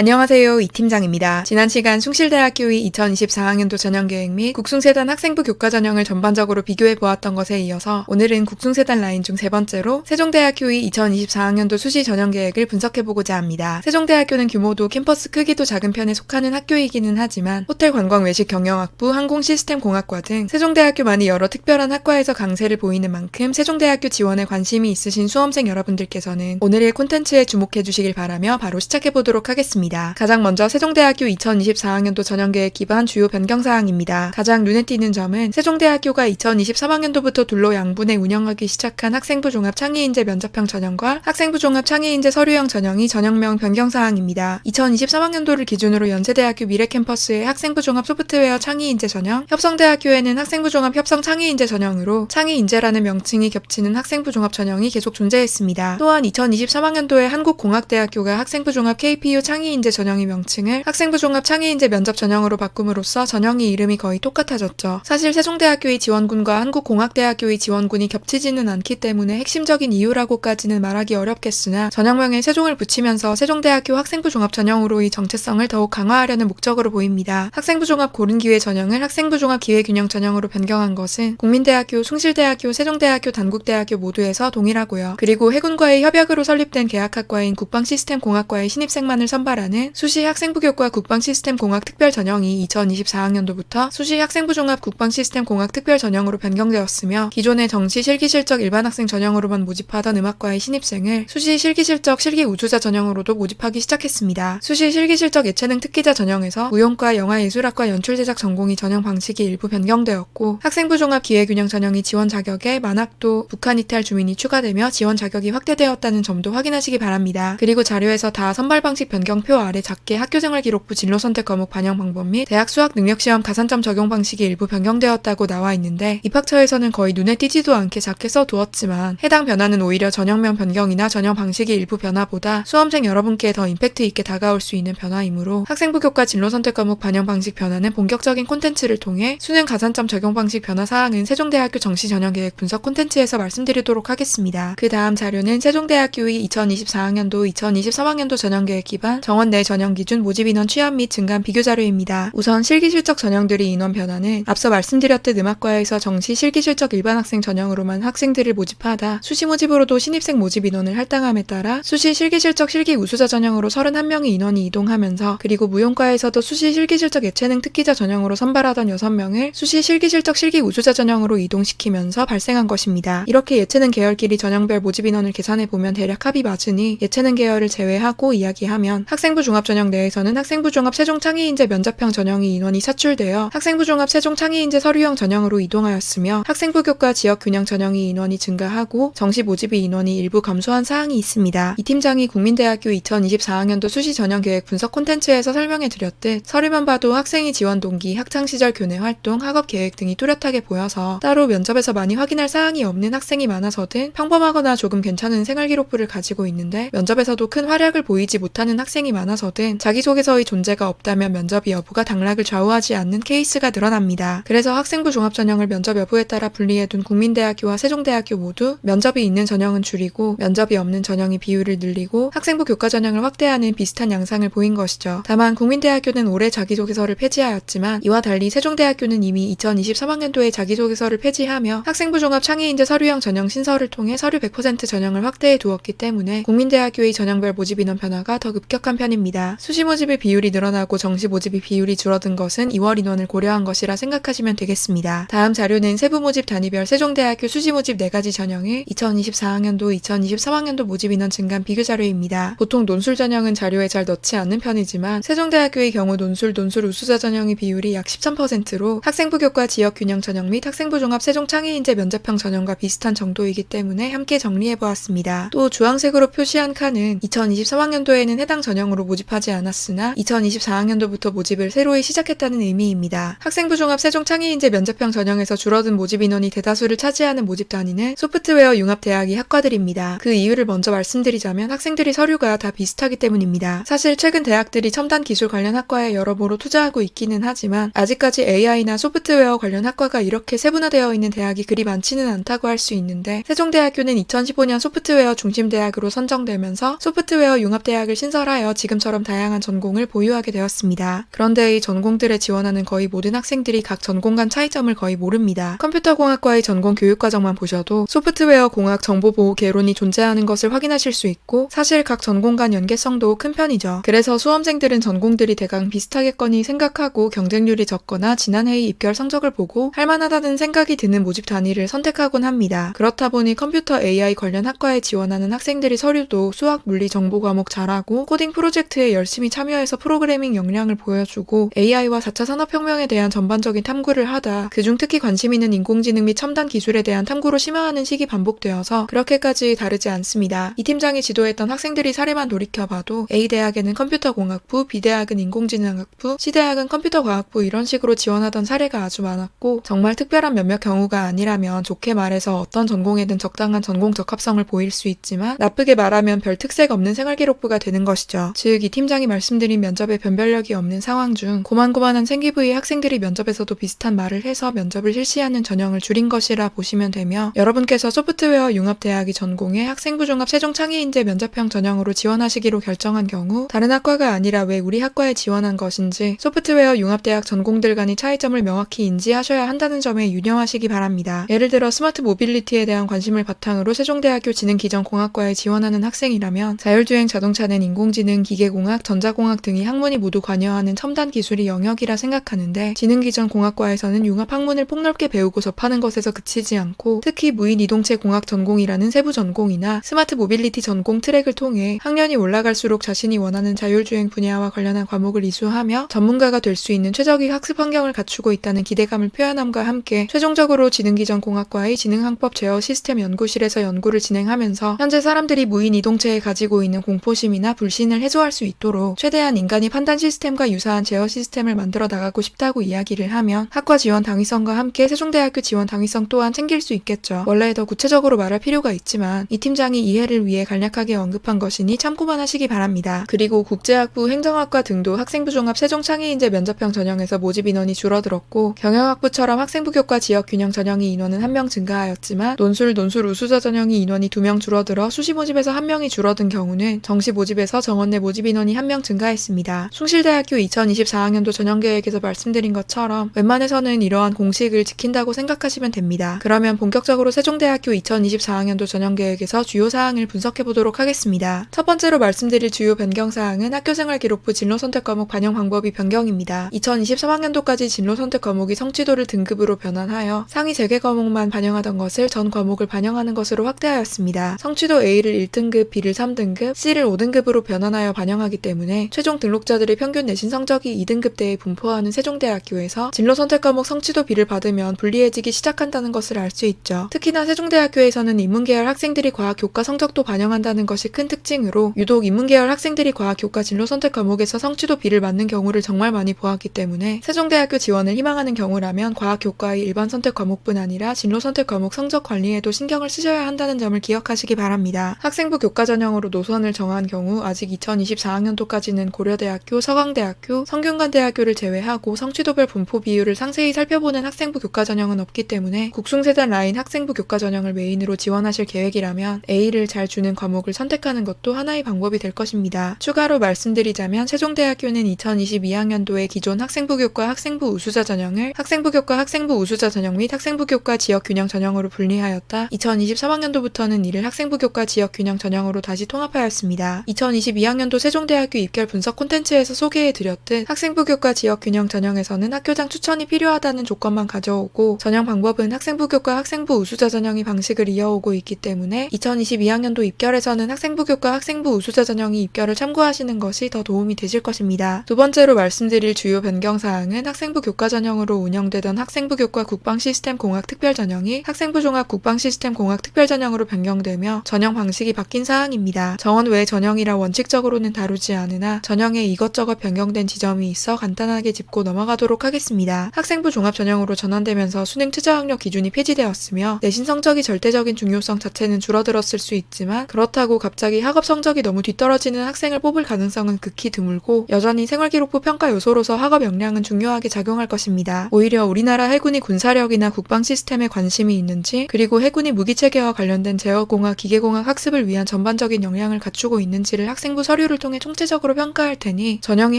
안녕하세요. 이 팀장입니다. 지난 시간 숭실대학교의 2024학년도 전형계획 및 국숭세단 학생부 교과 전형을 전반적으로 비교해 보았던 것에 이어서 오늘은 국숭세단 라인 중 세 번째로 세종대학교의 2024학년도 수시 전형계획을 분석해 보고자 합니다. 세종대학교는 규모도 캠퍼스 크기도 작은 편에 속하는 학교이기는 하지만 호텔 관광 외식 경영학부 항공 시스템 공학과 등 세종대학교만이 여러 특별한 학과에서 강세를 보이는 만큼 세종대학교 지원에 관심이 있으신 수험생 여러분들께서는 오늘의 콘텐츠에 주목해 주시길 바라며 바로 시작해 보도록 하겠습니다. 가장 먼저 세종대학교 2024학년도 전형계획 기반 주요 변경 사항입니다. 가장 눈에 띄는 점은 세종대학교가 2023학년도부터 둘로 양분에 운영하기 시작한 학생부 종합 창의인재 면접형 전형과 학생부 종합 창의인재 서류형 전형이 전형명 변경 사항입니다. 2023학년도를 기준으로 연세대학교 미래캠퍼스의 학생부 종합 소프트웨어 창의인재 전형, 협성대학교에는 학생부 종합 협성 창의인재 전형으로 창의인재라는 명칭이 겹치는 학생부 종합 전형이 계속 존재했습니다. 또한 2023학년도에 한국공학대학교가 학생부 종합 KPU 창의인재 전형의 명칭을 학생부 종합 창의인재 면접 전형으로 바꿈으로써 전형의 이름이 거의 똑같아졌죠. 사실 세종대학교의 지원군과 한국공학대학교의 지원군이 겹치지는 않기 때문에 핵심적인 이유라고까지는 말하기 어렵겠으나 전형명에 세종을 붙이면서 세종대학교 학생부 종합 전형으로의 정체성을 더욱 강화하려는 목적으로 보입니다. 학생부 종합 고른기회 전형을 학생부 종합 기회균형 전형으로 변경한 것은 국민대학교, 숭실대학교, 세종대학교, 단국대학교 모두에서 동일하고요. 그리고 해군과의 협약으로 설립된 계약학과인 국방시스템공학과의 신입생만을 선발 하는 수시 학생부 교과 국방시스템공학 특별 전형이 2024학년도부터 수시 학생부 종합 국방시스템공학 특별 전형으로 변경되었으며 기존의 정시 실기실적 일반 학생 전형으로만 모집하던 음악과의 신입생을 수시 실기실적 실기 우주자 전형으로도 모집하기 시작했습니다. 수시 실기실적 예체능 특기자 전형에서 무용과 영화예술학과 연출제작 전공이 전형 방식이 일부 변경되었고 학생부 종합 기회균형 전형이 지원 자격에 만학도, 북한 이탈 주민이 추가되며 지원 자격이 확대되었다는 점도 확인하시기 바랍니다. 그리고 자료에서 다 선발 방식 변경표 아래 작게 학교생활 기록부 진로 선택 과목 반영 방법 및 대학 수학 능력 시험 가산점 적용 방식이 일부 변경되었다고 나와 있는데 입학처에서는 거의 눈에 띄지도 않게 작게 써두었지만 해당 변화는 오히려 전형명 변경이나 전형 방식의 일부 변화보다 수험생 여러분께 더 임팩트 있게 다가올 수 있는 변화이므로 학생부 교과 진로 선택 과목 반영 방식 변화는 본격적인 콘텐츠를 통해 수능 가산점 적용 방식 변화 사항은 세종대학교 정시 전형 계획 분석 콘텐츠에서 말씀드리도록 하겠습니다. 그 다음 자료는 세종대학교의 2024학년도 2023학년도 전형 계획 기반 정원 내 전형 기준 모집 인원 취합 및 증감 비교 자료입니다. 우선 실기 실적 전형들의 인원 변화는 앞서 말씀드렸듯 음악과에서 정시 실기 실적 일반 학생 전형으로만 학생들을 모집하다 수시 모집으로도 신입생 모집 인원을 할당함에 따라 수시 실기 실적 실기 우수자 전형으로 31명의 인원이 이동하면서 그리고 무용과에서도 수시 실기 실적 예체능 특기자 전형으로 선발하던 6명을 수시 실기 실적 실기 우수자 전형으로 이동시키면서 발생한 것입니다. 이렇게 예체능 계열끼리 전형별 모집 인원을 계산해 보면 대략 합이 맞으니 예체능 계열을 제외하고 이야기하면 학생 부 종합 전형 내에서는 학생부 종합 세종 창의인재 면접형 전형이 인원이 사출되어 학생부 종합 세종 창의인재 서류형 전형으로 이동하였으며 학생부 교과 지역 균형 전형이 인원이 증가하고 정시 모집의 인원이 일부 감소한 사항이 있습니다. 이 팀장이 국민대학교 2024학년도 수시 전형 계획 분석 콘텐츠에서 설명해 드렸듯 서류만 봐도 학생의 지원 동기, 학창 시절 교내 활동, 학업 계획 등이 뚜렷하게 보여서 따로 면접에서 많이 확인할 사항이 없는 학생이 많아서든 평범하거나 조금 괜찮은 생활 기록부를 가지고 있는데 면접에서도 큰 활약을 보이지 못하는 학생이 많아서든 자기소개서의 존재가 없다면 면접이 여부가 당락을 좌우하지 않는 케이스가 늘어납니다. 그래서 학생부 종합 전형을 면접 여부에 따라 분리해둔 국민대학교와 세종대학교 모두 면접이 있는 전형은 줄이고 면접이 없는 전형의 비율을 늘리고 학생부 교과 전형을 확대하는 비슷한 양상을 보인 것이죠. 다만 국민대학교는 올해 자기소개서를 폐지하였지만 이와 달리 세종대학교는 이미 2023학년도에 자기소개서를 폐지하며 학생부 종합 창의인재 서류형 전형 신설을 통해 서류 100% 전형을 확대해 두었기 때문에 국민대학교의 전형별 모집 인원 변화가 더 급격한 편 입니다. 수시 모집의 비율이 늘어나고 정시 모집의 비율이 줄어든 것은 2월 인원을 고려한 것이라 생각하시면 되겠습니다. 다음 자료는 세부 모집 단위별 세종대학교 수시 모집 4가지 전형의 2024학년도, 2023학년도 모집 인원 증감 비교 자료입니다. 보통 논술 전형은 자료에 잘 넣지 않는 편이지만 세종대학교의 경우 논술, 논술 우수자 전형의 비율이 약 13%로 학생부 교과 지역 균형 전형 및 학생부 종합 세종 창의인재 면접형 전형과 비슷한 정도이기 때문에 함께 정리해 보았습니다. 또 주황색으로 표시한 칸은 2023학년도에는 해당 전형으로 모집하지 않았으나 2024학년도부터 모집을 새로이 시작했다는 의미입니다. 학생부 종합 세종 창의인재 면접형 전형에서 줄어든 모집 인원이 대다수를 차지하는 모집 단위는 소프트웨어 융합 대학이 학과들입니다. 그 이유를 먼저 말씀드리자면 학생들이 서류가 다 비슷하기 때문입니다. 사실 최근 대학들이 첨단 기술 관련 학과에 여러모로 투자하고 있기는 하지만 아직까지 AI나 소프트웨어 관련 학과가 이렇게 세분화되어 있는 대학이 그리 많지는 않다고 할 수 있는데 세종대학교는 2015년 소프트웨어 중심 대학으로 선정되면서 소프트웨어 융합 대학을 신설하여 지금 지금처럼 다양한 전공을 보유하게 되었습니다. 그런데 이 전공들에 지원하는 거의 모든 학생들이 각 전공 간 차이점을 거의 모릅니다. 컴퓨터공학과의 전공 교육과정만 보셔도 소프트웨어 공학 정보보호 개론이 존재하는 것을 확인하실 수 있고 사실 각 전공 간 연계성도 큰 편이죠. 그래서 수험생들은 전공들이 대강 비슷하겠거니 생각하고 경쟁률이 적거나 지난 해의 입결 성적을 보고 할만하다는 생각이 드는 모집 단위를 선택하곤 합니다. 그렇다 보니 컴퓨터 AI 관련 학과에 지원하는 학생들이 서류도 수학, 물리, 정보 과목 잘하고 코딩 프로젝트 에 열심히 참여해서 프로그래밍 역량을 보여주고 AI와 4차 산업혁명에 대한 전반적인 탐구를 하다 그중 특히 관심 있는 인공지능 및 첨단 기술에 대한 탐구로 심화하는 식이 반복되어서 그렇게까지 다르지 않습니다. 이 팀장이 지도했던 학생들이 사례만 돌이켜봐도 A대학에는 컴퓨터공학부, B대학은 인공지능학부, C대학은 컴퓨터과학부 이런 식으로 지원하던 사례가 아주 많았고 정말 특별한 몇몇 경우가 아니라면 좋게 말해서 어떤 전공에든 적당한 전공 적합성을 보일 수 있지만 나쁘게 말하면 별 특색 없는 생활기록부가 되는 것이죠. 즉 이 팀장이 말씀드린 면접에 변별력이 없는 상황 중 고만고만한 생기부의 학생들이 면접에서도 비슷한 말을 해서 면접을 실시하는 전형을 줄인 것이라 보시면 되며 여러분께서 소프트웨어 융합대학이 전공해 학생부 종합 세종 창의인재 면접형 전형으로 지원하시기로 결정한 경우 다른 학과가 아니라 왜 우리 학과에 지원한 것인지 소프트웨어 융합대학 전공들 간의 차이점을 명확히 인지하셔야 한다는 점에 유념하시기 바랍니다. 예를 들어 스마트 모빌리티에 대한 관심을 바탕으로 세종대학교 지능기전공학과에 지원하는 학생이라면 자율주행 자동차는 인공지능, 기 계공학, 전자공학 등이 학문이 모두 관여하는 첨단 기술이 영역이라 생각하는데 지능기전 공학과에서는 융합 학문을 폭넓게 배우고 접하는 것에서 그치지 않고 특히 무인 이동체 공학 전공이라는 세부 전공이나 스마트 모빌리티 전공 트랙을 통해 학년이 올라갈수록 자신이 원하는 자율주행 분야와 관련한 과목을 이수하며 전문가가 될 수 있는 최적의 학습 환경을 갖추고 있다는 기대감을 표현함과 함께 최종적으로 지능기전 공학과의 지능항법 제어 시스템 연구실에서 연구를 진행하면서 현재 사람들이 무인 이동체에 가지고 있는 공포심이나 불신을 해소 할 수 있도록 최대한 인간이 판단 시스템과 유사한 제어 시스템을 만들어 나가고 싶다고 이야기를 하면 학과 지원 당위성과 함께 세종대학교 지원 당위성 또한 챙길 수 있겠죠. 원래 더 구체적으로 말할 필요가 있지만 이 팀장이 이해를 위해 간략하게 언급한 것이니 참고만 하시기 바랍니다. 그리고 국제학부, 행정학과 등도 학생부 종합 세종 창의인재 면접형 전형에서 모집 인원이 줄어들었고 경영학부처럼 학생부 교과 지역 균형 전형이 인원은 한 명 증가하였지만 논술, 논술 우수자 전형이 인원이 두 명 줄어들어 수시 모집에서 한 명이 줄어든 경우는 정시 모집에서 정원 내 모집 인원이 한 명 증가했습니다. 숭실대학교 2024학년도 전형계획에서 말씀드린 것처럼 웬만해서는 이러한 공식을 지킨다고 생각하시면 됩니다. 그러면 본격적으로 세종대학교 2024학년도 전형계획에서 주요 사항을 분석해 보도록 하겠습니다. 첫 번째로 말씀드릴 주요 변경 사항은 학교생활 기록부 진로 선택 과목 반영 방법이 변경입니다. 2023학년도까지 진로 선택 과목이 성취도를 등급으로 변환하여 상위 3개 과목만 반영하던 것을 전 과목을 반영하는 것으로 확대하였습니다. 성취도 A를 1등급, B를 3등급, C를 5등급으로 변환하여 반영하기 때문에 최종 등록자들의 평균 내신 성적이 2등급대에 분포하는 세종대학교에서 진로 선택 과목 성취도 B를 받으면 불리해지기 시작한다는 것을 알 수 있죠. 특히나 세종대학교에서는 인문계열 학생들이 과학 교과 성적도 반영한다는 것이 큰 특징으로 유독 인문계열 학생들이 과학 교과 진로 선택 과목에서 성취도 B를 맞는 경우를 정말 많이 보았기 때문에 세종대학교 지원을 희망하는 경우라면 과학 교과의 일반 선택 과목뿐 아니라 진로 선택 과목 성적 관리에도 신경을 쓰셔야 한다는 점을 기억하시기 바랍니다. 학생부 교과 전형으로 노선을 정한 경우 아직 2024학년도까지는 고려대학교, 서강대학교, 성균관대학교를 제외하고 성취도별 분포 비율을 상세히 살펴보는 학생부 교과 전형은 없기 때문에 국숭세단 라인 학생부 교과 전형을 메인으로 지원하실 계획이라면 A를 잘 주는 과목을 선택하는 것도 하나의 방법이 될 것입니다. 추가로 말씀드리자면 세종대학교는 2022학년도에 기존 학생부 교과 학생부 우수자 전형을 학생부 교과 학생부 우수자 전형 및 학생부 교과 지역 균형 전형으로 분리하였다. 2023학년도부터는 이를 학생부 교과 지역 균형 전형으로 다시 통합하였습니다. 2022학년도 세종대학교 입결 분석 콘텐츠에서 소개해드렸듯 학생부 교과 지역 균형 전형에서는 학교장 추천이 필요하다는 조건만 가져오고 전형 방법은 학생부 교과 학생부 우수자 전형의 방식을 이어오고 있기 때문에 2022학년도 입결에서는 학생부 교과 학생부 우수자 전형의 입결을 참고하시는 것이 더 도움이 되실 것입니다. 두 번째로 말씀드릴 주요 변경 사항은 학생부 교과 전형으로 운영되던 학생부 교과 국방 시스템 공학 특별 전형이 학생부 종합 국방 시스템 공학 특별 전형으로 변경되며 전형 방식이 바뀐 사항입니다. 정원 외 전형이라 원칙적으로는 다루지 않으나 전형에 이것저것 변경된 지점이 있어 간단하게 짚고 넘어가도록 하겠습니다. 학생부 종합 전형으로 전환되면서 수능 최저 학력 기준이 폐지되었으며 내신 성적이 절대적인 중요성 자체는 줄어들었을 수 있지만 그렇다고 갑자기 학업 성적이 너무 뒤떨어지는 학생을 뽑을 가능성은 극히 드물고 여전히 생활기록부 평가 요소로서 학업 역량은 중요하게 작용할 것입니다. 오히려 우리나라 해군이 군사력이나 국방 시스템에 관심이 있는지 그리고 해군이 무기 체계와 관련된 제어공학, 기계공학 학습을 위한 전반적인 역량을 갖추고 있는지를 학생부 서류를 학생부를 통해 총체적으로 평가할 테니 전형의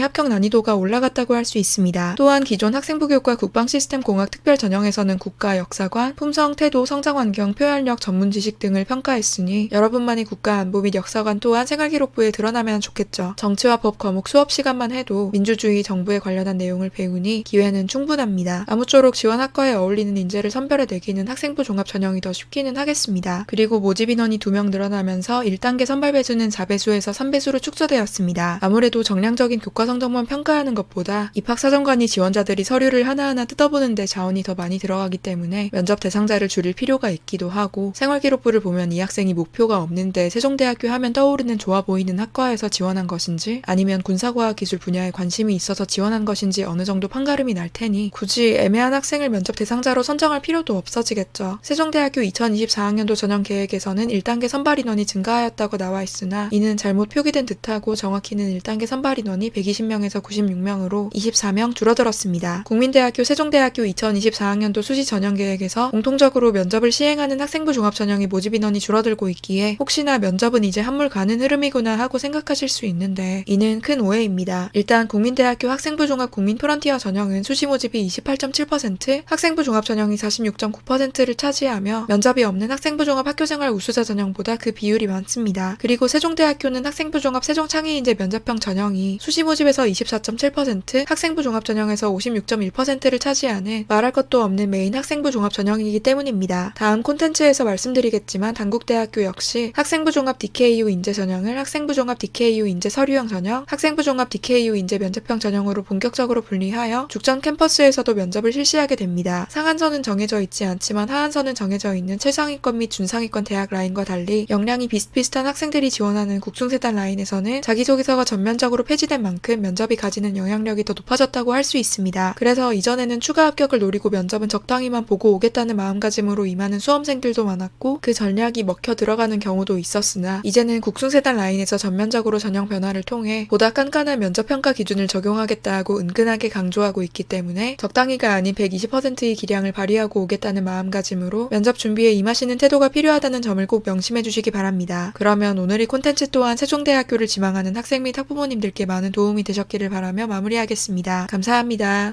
합격 난이도가 올라갔다고 할 수 있습니다. 또한 기존 학생부 교과 국방 시스템 공학 특별 전형에서는 국가 역사관, 품성, 태도, 성장 환경, 표현력, 전문 지식 등을 평가했으니 여러분만이 국가 안보 및 역사관 또한 생활기록부에 드러나면 좋겠죠. 정치와 법 과목 수업 시간만 해도 민주주의 정부에 관련한 내용을 배우니 기회는 충분합니다. 아무쪼록 지원 학과에 어울리는 인재를 선별해 내기는 학생부 종합 전형이 더 쉽기는 하겠습니다. 그리고 모집 인원이 2명 늘어나면서 1단계 선발 배수는 4배수에서 3배수로 축소 되었습니다. 아무래도 정량적인 교과 성적만 평가하는 것보다 입학사정관이 지원자들이 서류를 하나하나 뜯어보는데 자원이 더 많이 들어가기 때문에 면접 대상자를 줄일 필요가 있기도 하고 생활기록부를 보면 이 학생이 목표가 없는데 세종대학교 하면 떠오르는 좋아 보이는 학과에서 지원한 것인지 아니면 군사과학 기술 분야에 관심이 있어서 지원한 것인지 어느 정도 판가름이 날 테니 굳이 애매한 학생을 면접 대상자로 선정할 필요도 없어지겠죠. 세종대학교 2024학년도 전형 계획에서는 1단계 선발 인원이 증가하였다고 나와 있으나 이는 잘못 표기된 듯하고 정확히는 1단계 선발 인원이 120명에서 96명으로 24명 줄어들었습니다. 국민대학교 세종대학교 2024학년도 수시 전형 계획에서 공통적으로 면접을 시행하는 학생부 종합 전형의 모집 인원이 줄어들고 있기에 혹시나 면접은 이제 한물 가는 흐름이구나 하고 생각하실 수 있는데 이는 큰 오해입니다. 일단 국민대학교 학생부 종합 국민 프런티어 전형은 수시 모집이 28.7%, 학생부 종합 전형이 46.9%를 차지하며 면접이 없는 학생부 종합 학교생활 우수자 전형보다 그 비율이 많습니다. 그리고 세종대학교는 학생부 종합 세종 창의인재 면접형 전형이 수시 모집에서 24.7%, 학생부 종합 전형에서 56.1%를 차지하는 말할 것도 없는 메인 학생부 종합 전형이기 때문입니다. 다음 콘텐츠에서 말씀드리겠지만 단국대학교 역시 학생부 종합 DKU 인재 전형을 학생부 종합 DKU 인재 서류형 전형, 학생부 종합 DKU 인재 면접형 전형으로 본격적으로 분리하여 죽전 캠퍼스에서도 면접을 실시하게 됩니다. 상한선은 정해져 있지 않지만 하한선은 정해져 있는 최상위권 및 준상위권 대학 라인과 달리 역량이 비슷비슷한 학생들이 지원하는 국중세단 라인에서는 자기소개서가 전면적으로 폐지된 만큼 면접이 가지는 영향력이 더 높아졌다고 할 수 있습니다. 그래서 이전에는 추가 합격을 노리고 면접은 적당히만 보고 오겠다는 마음가짐으로 임하는 수험생들도 많았고 그 전략이 먹혀 들어가는 경우도 있었으나 이제는 국중세단 라인에서 전면적으로 전형 변화를 통해 보다 깐깐한 면접 평가 기준을 적용하겠다고 은근하게 강조하고 있기 때문에 적당히가 아닌 120%의 기량을 발휘하고 오겠다는 마음가짐으로 면접 준비에 임하시는 태도가 필요하다는 점을 꼭 명심해 주시기 바랍니다. 그러면 오늘 이 콘텐츠 또한 세종대학교를 지망하는 학생 및 학부모님들께 많은 도움이 되셨기를 바라며 마무리하겠습니다. 감사합니다.